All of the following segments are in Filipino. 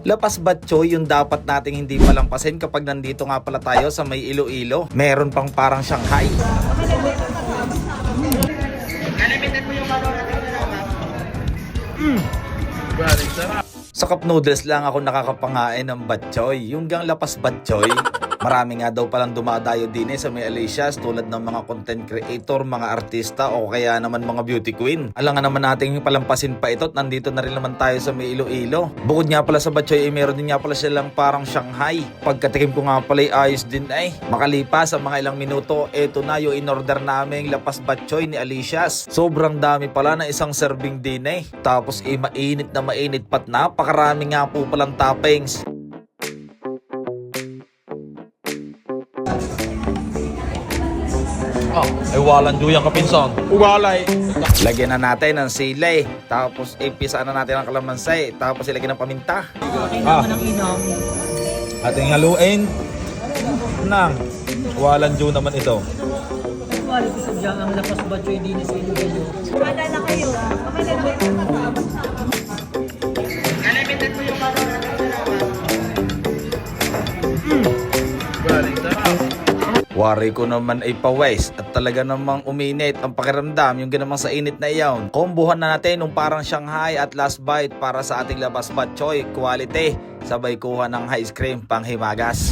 Lapas Batchoy yung dapat nating hindi palampasin kapag nandito nga pala tayo sa may Iloilo. Meron pang parang Shanghai. Sa cup noodles lang ako nakakapangain ng batchoy. Yung gang lapas batchoy. Marami nga daw palang dumadayo din eh sa may Alicias tulad ng mga content creator, mga artista o kaya naman mga beauty queen. Alangan naman natin palampasin pa ito at nandito na rin naman tayo sa may Iloilo. Bukod nga pala sa batchoy, eh, meron din nga pala silang parang Shanghai. Pagkatikim ko nga pala ay ayos din ay. Makalipas sa mga ilang minuto, eto na yung in-order naming lapas batchoy ni Alicias. Sobrang dami pala na isang serving din eh. Tapos eh mainit na mainit pat napakarami nga po palang toppings. Ah, ay walang duyang kapinsan. Ugalay. Lagyan na natin ng sili. Tapos ipisa na natin ang kalamansi. Tapos ilagyan ng paminta. Ah. Ating haluin. Nang. Walang dew naman ito. Wala ko sa dyan ang lapas ba Joy din sa Iloilo. Wala na kayo. Wari ko naman ay pawes at talaga namang uminit ang pakiramdam yung ganamang sa init na iyaw. Kombuhan na natin yung parang Shanghai at last bite para sa ating labas batchoy quality. Sabay kuha ng ice cream pang himagas.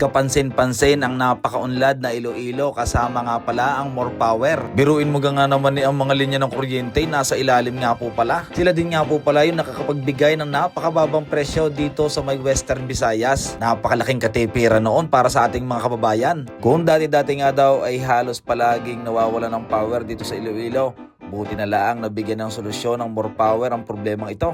Kapansin-pansin ang napakaunlad na Iloilo kasama nga pala ang more power. Biruin mo nga naman ni ang mga linya ng kuryente nasa ilalim nga po pala. Sila din nga po pala yung nakakapagbigay ng napakababang presyo dito sa may Western Visayas. Napakalaking katipira noon para sa ating mga kababayan. Kung dati-dati nga daw ay halos palaging nawawala ng power dito sa Iloilo, buti na lang nabigyan ng solusyon ng more power ang problemang ito.